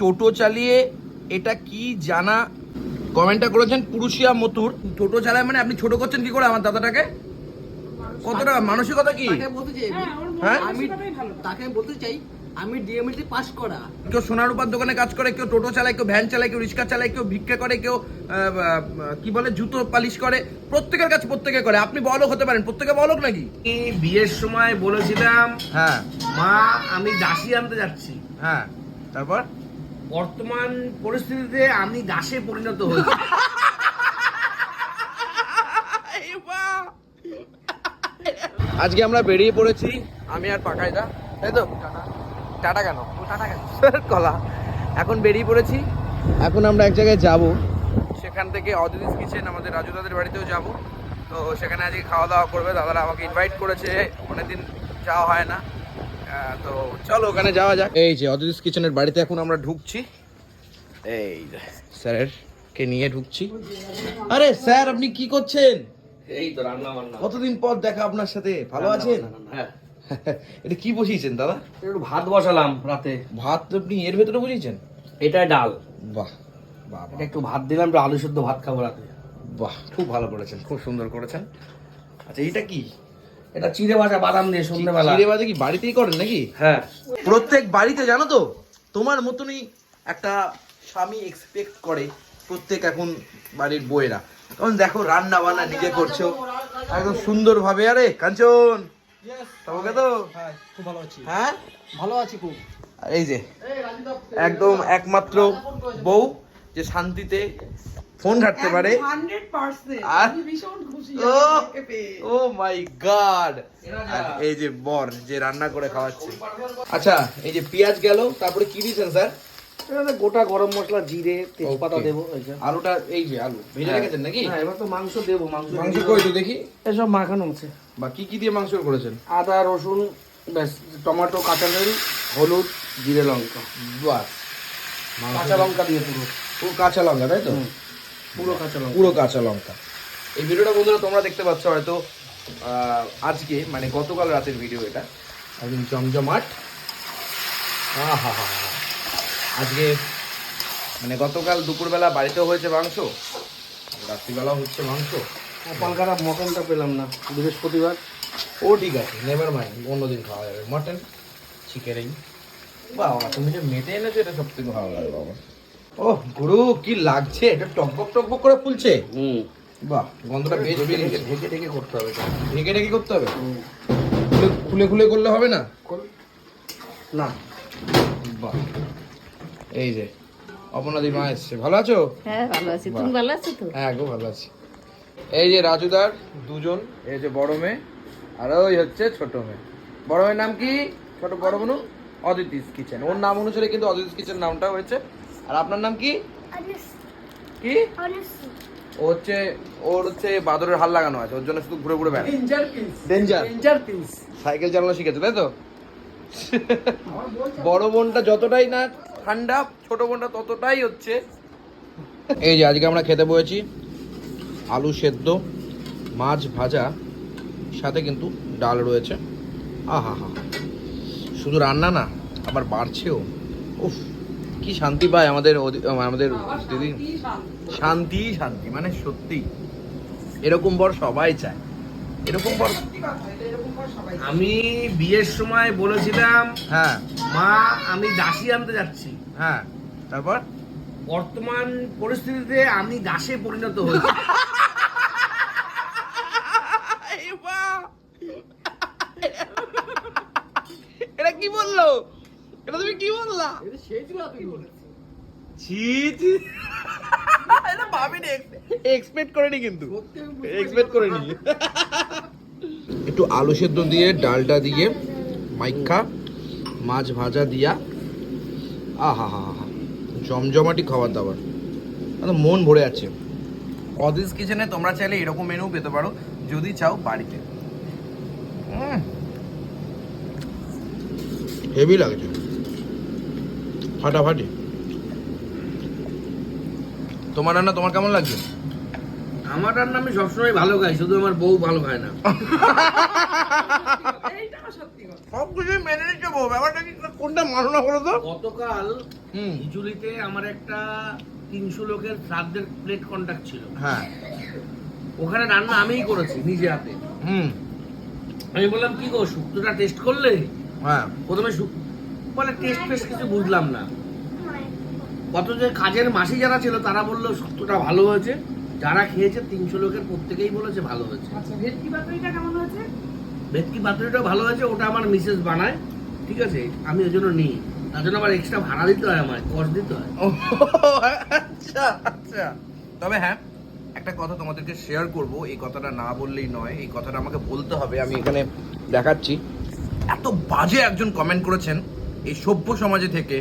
টোটো চালিয়ে এটা কি জানা কমেন্টটা করেছেন পুরুষিয়া মতুর টোটো চালায় মানে আপনি ছোট করছেন কি করে আমার দাদাটাকে? কতটা মানসিকতা কি? তাকে বলতে চাই হ্যাঁ? আমি তাকে বলতে চাই আমি ডিএমএলটি পাস করা। কেউ সোনার রূপার দোকানে কাজ করে কেউ টোটো চালায় কেউ ভ্যান চালায় কেউ রিক্সা চালায় কেউ ভিক্ষা করে কেউ কি বলে জুতো পালিশ করে। প্রত্যেকের কাছে প্রত্যেকে করে। আপনি বলক হতে পারেন। প্রত্যেকে বলক নাকি? বিয়ের সময় বলেছিলাম হ্যাঁ। মা আমি দাসী আনতে যাচ্ছি। হ্যাঁ। তারপর? বর্তমান পরিস্থিতিতে আমি দাসে পরিণত হয়েছি। আজকে আমরা বেরিয়ে পড়েছি। আমি আর পাকাইদা তাই তো? টাটা কেন? টাটা কেন? কলা। এখন বেরিয়ে পড়েছি। এখন আমরা এক জায়গায় যাব। সেখান থেকে অদিতিস কিচেন আমাদের রাজু দাদের বাড়িতেও যাব। তো সেখানে আজকে খাওয়া দাওয়া করবে। দাদারা আমাকে ইনভাইট করেছে। অনেকদিন যাওয়া হয় না। তো চলো ওখানে যাওয়া যাক। এই যে অদিতিস কিচেনের বাড়িতে এখন আমরা ঢুকছি। এই যে। স্যারের কে নিয়ে ঢুকছি। আরে স্যার আপনি কি করছেন? এই তো রান্না বান্না কতদিন পর দেখা আপনার সাথে? ভালো আছেন? হ্যাঁ। এটা কি বসিয়েছেন দাদা? একটু ভাত বসালাম রাতে। ভাত আপনি এর ভেতরে বসিয়েছেন? এটা ডাল। বাহ বাহ এটা একটু ভাত দিলাম একটু আলু শুদ্ধ ভাত খাব রাতে। বাহ খুব ভালো করেছেন খুব সুন্দর করেছেন। আচ্ছা এটা কি? এটা চিড়ে ভাজা বাদাম দিয়ে সন্ধ্যেবেলা। চিড়ে বাজে কি বাড়িতেই করেন নাকি? হ্যাঁ। প্রত্যেক বাড়িতে জানো তো তোমার মতনই একটা স্বামী এক্সপেক্ট করে প্রত্যেক এখন বাড়ির বউয়েরা। তখন দেখো রান্না বান্না নিজে করছ একদম সুন্দর ভাবে আরে কাঞ্চন তোমাকে তো? খুব ভালো আছি। হ্যাঁ? ভালো আছি খুব। এই যে একদম একমাত্র বউ যে শান্তিতে ফোন ঘাটতে পারে। আর আমি ভীষণ খুশি ও ও মাই গড। এই যে বর যে রান্না করে খাওয়াচ্ছে। আচ্ছা এই যে পেঁয়াজ গেল তারপরে কি দিয়েছেন স্যার? গোটা গরম মশলা জিরে তেজপাতা দেবো আলুটা এই যে আলু ভেজে হ্যাঁ। রেখেছেন নাকি? হ্যাঁ এবার তো মাংস দেবো মাংস মাংস কই তো দেখি। এসব মাখানো আছে বা কি কি দিয়ে মাংস করেছেন? আদা রসুন ব্যাস টমেটো কাঁচা নুন হলুদ জিরে লঙ্কা। বাস কাঁচা লঙ্কা দিয়ে পুরো। পুরো কাঁচা লঙ্কা তাই তো। পুরো কাঁচা লঙ্কা। পুরো কাঁচা লঙ্কা। এই ভিডিওটা বন্ধুরা তোমরা দেখতে পাচ্ছ হয়তো আজকে মানে গতকাল রাতের ভিডিও এটা। একদম জমজমাট। হা হা হা। আজকে মানে গতকাল দুপুরবেলা বাড়িতেও হয়েছে মাংস রাত্রিবেলাও হচ্ছে মাংস। কলকাতা মটনটা পেলাম না বৃহস্পতিবার। ও ঠিক আছে নেভার মাইন্ড অন্যদিন খাওয়া যাবে। মটন চিকেন বাবা তুমি যে মেটে এনেছো এটা সব থেকে ভালো লাগে বাবা ও গুরু কি লাগছে? এটা টকবক টকবক করে ফুলছে। হুম। বাহ গন্ধটা বেশ বেরিয়েছে। ঢেকে ঢেকে করতে হবে ঢেকে ঢেকে করতে হবে? খুলে খুলে করলে হবে না? না। বাহ। এই যে অপনাদি মা এসছে। ভালো আছো? হ্যাঁ ভালো আছি। তুমি ভালো আছো তো? হ্যাঁ গো ভালো আছি। এই যে রাজুদার দুজন এই যে বড় মেয়ে আর ওই হচ্ছে ছোট মেয়ে। বড় মেয়ের নাম কি? ছোট বড় বোনু অদিতিস কিচেন। ওর নাম অনুসারে কিন্তু অদিতিস কিচেন নামটা হয়েছে। আর আপনার নাম কি? কি? ও হচ্ছে ওর হচ্ছে বাদরের হাল লাগানো আছে ওর জন্য শুধু ঘুরে ঘুরে বেড়ায়। Danger danger danger piece cycle চালানো শিখেছে তাই তো? বড় বোনটা যতটাই না ঠান্ডা ছোট বোনটা ততটাই হচ্ছে। এই যে আজকে আমরা খেতে বসেছি। আলু সেদ্ধ মাছ ভাজা সাথে কিন্তু ডাল রয়েছে। আহা হা শুধু রান্না না আবার বাড়ছেও। উফ। কি শান্তি পায় আমাদের আমাদের দিদি? শান্তি। শান্তি মানে সত্যি। এরকম বর সবাই চায়। এরকম বর আমি বিয়ের সময় বলেছিলাম হ্যাঁ। মা আমি দাসী আনতে যাচ্ছি। হ্যাঁ তারপর? বর্তমান পরিস্থিতিতে আমি দাসে পরিণত হয়েছি এটা কি বলল এটা ছি ছি এটা ভাবিনি এক্সপেক্ট করেনি কিন্তু এক্সপেক্ট করিনি একটু আলু সেদ্ধ দিয়ে ডালটা দিয়ে মাইখা মাছ ভাজা দিয়া আহা হা হা জমজমাটি খাবার দাবার মন ভরে আছে অদিস কিচেনে তোমরা চাইলে এরকম মেনু পেতে পারো যদি চাও বাড়িতে। হেভি লাগছে। ফাটাফাটি। তোমার রান্না তোমার কেমন লাগছে? আমার রান্না আমি সবসময় ভালো খাই শুধু আমার বউ ভালো খায় না। সব কিছু মেনে নিচ্ছে বউ ব্যাপারটা কি? কোনটা মানো না বলো তো? গতকাল হুম। হিজুলিতে আমার একটা তিনশো লোকের শ্রাদ্ধের প্লেট কন্ট্যাক্ট ছিল। হ্যাঁ। ওখানে রান্না আমিই করেছি নিজে হাতে। হুম। আমি বললাম কি গো শুক্তোটা টেস্ট করলে? হ্যাঁ। প্রথমে বলে টেস্ট ফেস্ট কিছু বুঝলাম না। কত যে কাজের মাসি যারা ছিল তারা বলল শুক্তোটা ভালো হয়েছে। যারা খেয়েছে তিনশো লোকের প্রত্যেকেই বলেছে ভালো হয়েছে। আচ্ছা ভেটকি পাতুরিটা কেমন হয়েছে? ভেটকি পাতুরিটা ভালো হয়েছে ওটা আমার মিসেস বানায় ঠিক আছে? আমি ওই জন্য নিই। তার জন্য আবার এক্সট্রা ভাড়া দিতে হয় আমার কস্ট দিতে হয়। ও আচ্ছা আচ্ছা। তবে হ্যাঁ একটা কথা তোমাদেরকে শেয়ার করব। এই কথাটা না বললেই নয় এই কথাটা আমাকে বলতে হবে। আমি এখানে দেখাচ্ছি। এত বাজে একজন কমেন্ট করেছেন। এই সভ্য সমাজে থেকে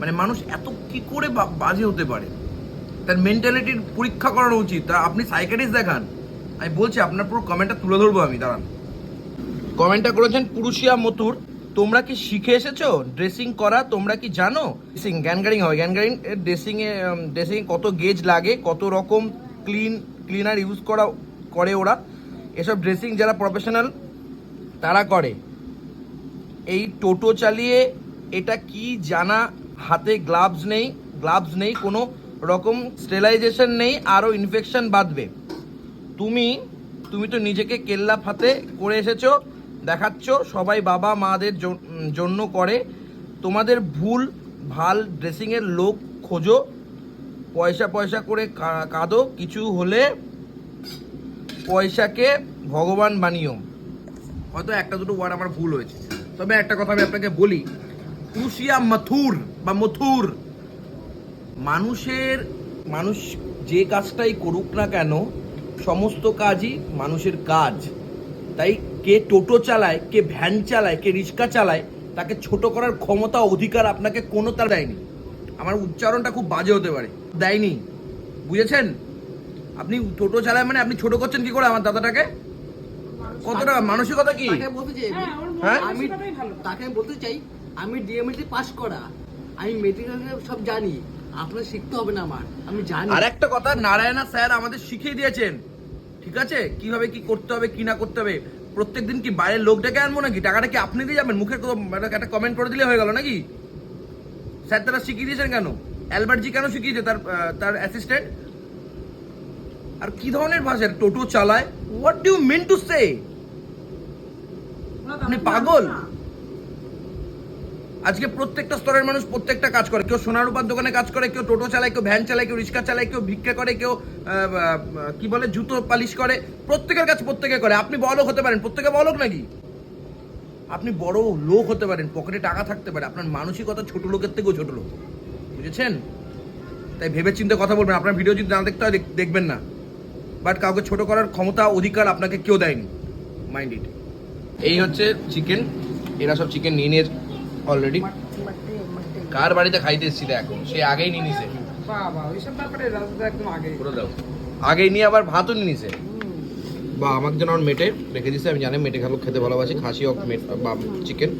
মানে মানুষ এত কি করে বাজে হতে পারে? তার মেন্টালিটির পরীক্ষা করানো উচিত। তা আপনি সাইকেটিস্ট দেখান। আমি বলছি, আপনার পুরো কমেন্টটা তুলে ধরবো আমি, দাঁড়ান। কমেন্টটা করেছেন পুরুষিয়া মতুর তোমরা কি শিখে এসেছ? ড্রেসিং করা, তোমরা কি জানো? ড্রেসিং গ্যানগারিং হবে। গ্যানগারিং ড্রেসিং এ ড্রেসিং কত গেজ লাগে, কত রকম ক্লিন ক্লিনার ইউজ করা, করে ওরা। এসব ড্রেসিং যারা প্রফেশনাল তারা করে। এই টোটো চালিয়ে এটা কি জানা? হাতে গ্লাভস নেই গ্লাভস নেই, কোনো রকম স্টেলাইজেশন নেই, আরও ইনফেকশন বাঁধবে। তুমি তুমি তো নিজেকে কেল্লা ফাতে করে এসেছ, দেখাচ্ছ, সবাই বাবা মাদের জন্য করে। তোমাদের ভুল, ভালো ড্রেসিংয়ের লোক খোঁজো, পয়সা পয়সা করে কাঁদো, কিছু হলে পয়সাকে ভগবান বানিও। হয়তো একটা দুটো ওয়ার্ড আমার ভুল হয়েছে। তবে একটা কথা আমি আপনাকে বলি। কুশিয়া মথুর বা মথুর মানুষের মানুষ যে কাজটাই করুক না কেন সমস্ত কাজই মানুষের কাজ। তাই কে টোটো চালায় কে ভ্যান চালায় কে রিক্সা চালায় তাকে ছোট করার ক্ষমতা অধিকার আপনাকে কোনো তার দেয়নি। আমার উচ্চারণটা খুব বাজে হতে পারে। দেয়নি। বুঝেছেন? আপনি টোটো চালায় মানে আপনি ছোট করছেন কি করে আমার দাদাটাকে? কতটা? মানসিকতা কি? হ্যাঁ? আমি তাকে আমি বলতে চাই আমি ডিএমএলটি পাস করা আমি মেডিকেল সব জানি আপনার শিখতে হবে না আমার আমি জানি। আর একটা কথা নারায়ণা স্যার আমাদের শিখিয়ে দিয়েছেন ঠিক আছে? কীভাবে কি করতে হবে কি না করতে হবে প্রত্যেকদিন কি বাইরের লোক ডেকে আনব নাকি? টাকাটা কি আপনি দিয়ে যাবেন? মুখের একটা কমেন্ট করে দিলে হয়ে গেল নাকি? স্যার তারা শিখিয়ে দিয়েছেন কেন? অ্যালবার্ট জি কেন শিখিয়েছে তার তার অ্যাসিস্ট্যান্ট আর কি ধরনের ভাষা? টোটো চালায়? What do mean to say আপনি পাগল? আজকে প্রত্যেকটা স্তরের মানুষ প্রত্যেকটা কাজ করে। কেউ সোনার রূপার দোকানে কাজ করে, কেউ টোটো চালায়, কেউ ভ্যান চালায়, কেউ রিক্সা চালায়, কেউ ভিক্ষা করে, কেউ কি বলে, জুতো পালিশ করে। প্রত্যেকের কাজ প্রত্যেকে করে। আপনি বড় হতে পারেন। প্রত্যেকে বড় লোক নাকি? আপনি বড় লোক হতে পারেন। পকেটে টাকা থাকতে পারে। আপনার মানসিকতা ছোট লোকের থেকেও ছোট লোক। বুঝেছেন? তাই ভেবে চিন্তে কথা বলবেন আপনার ভিডিও যদি না দেখতে হয় দেখবেন না। বাট কাউকে ছোট করার ক্ষমতা, অধিকার আপনাকে কেউ দেয়নি। Mind it. এই হচ্ছে চিকেন এরা সব চিকেন নিয়ে নিয়ে অলরেডি কার বাড়িতে খাইতে এসেছিলে এখন সে আগেই নিয়ে নিছে। আগেই। নিয়ে আবার ভাতও নিয়ে নিছে। বা আমাকে যেন আমার মেটে রেখে দিছে আমি জানি মেটে খাব খেতে ভালোবাসি খাসি হোক মেট বা চিকেন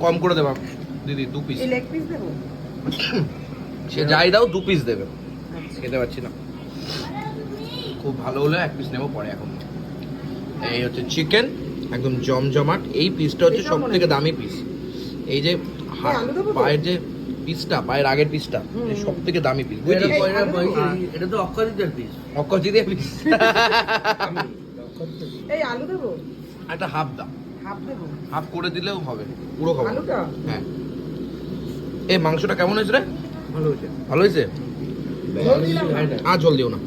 কম করে দেবা দিদি দু পিস পিস সে যাই দাও দু পিস দেবে। খেতে পারছি না। খুব ভালো হলে এক পিস নেব পরে এখন। এই হচ্ছে চিকেন একদম জমজমাট। এই পিসটা হচ্ছে সব থেকে দামি পিস এই যে? পায়ের যে পিসটা পায়ের আগের পিসটা সব থেকে দামি পিস এটা তো অক্ষরিতের পিস অক্ষজি দিয়ে পিস এই আলু দেবো? একটা হাফ দাম হাফ দেবো? হাফ করে দিলেও হবে পুরো খাব। আলুটা? হ্যাঁ। এই মাংসটা কেমন হয়েছে রে? ভালো হয়েছে। ভালো হয়েছে। আর জল দিও না।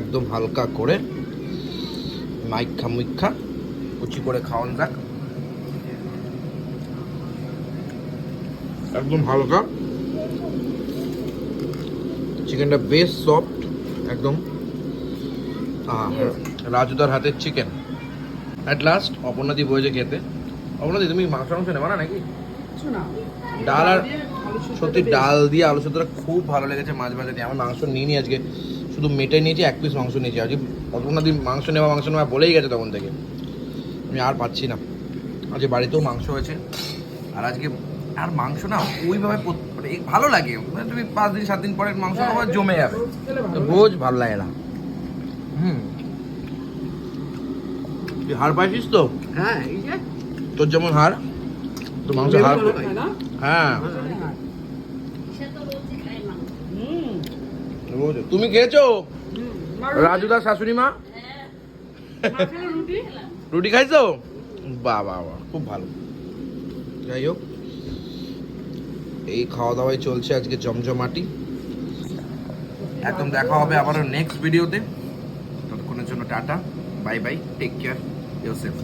একদম হালকা করে মাইখা মুইখা কুচি করে খাওয়ান যাক। একদম হালকা। চিকেনটা বেশ সফট একদম রাজুদার হাতের চিকেন অ্যাট লাস্ট অপর্ণাদি বয়েছে খেতে। অপর্ণাদি তুমি মাংস মাংস নেবা না নাকি? না। ডাল আর সত্যি ডাল দিয়ে আলু সেদ্ধটা খুব ভালো লেগেছে মাছ ভাজা দিয়ে। আমার মাংস নিয়ে নি আজকে। শুধু মেটে নিয়েছি এক পিস মাংস নিয়েছি। আজকে অতক্ষণ দিন মাংস নেওয়া মাংস নেওয়া বলেই গেছে তখন থেকে। আমি আর পাচ্ছি না। আজকে বাড়িতেও মাংস হয়েছে। আর আজকে আর মাংস না ওইভাবে মানে ভালো লাগে। মানে তুমি পাঁচ দিন সাত দিন পরে মাংস খাবার জমে যাবে। রোজ তো ভালো রোজ ভালো লাগে না। হুম। তুই হাড় পাইছিস তো? হ্যাঁ তোর যেমন হাড় তো মাংস না? হ্যাঁ। তুমি খেয়েছো? রাজুদার শাশুড়ি মা? রুটি রুটি খাইছো? বাহ বাহ বাহ খুব ভালো। যাই হোক এই খাওয়া দাওয়াই চলছে আজকে জমজমাটি। একদম দেখা হবে আবারও নেক্সট ভিডিওতে ততক্ষণের জন্য tata bye bye take care your safe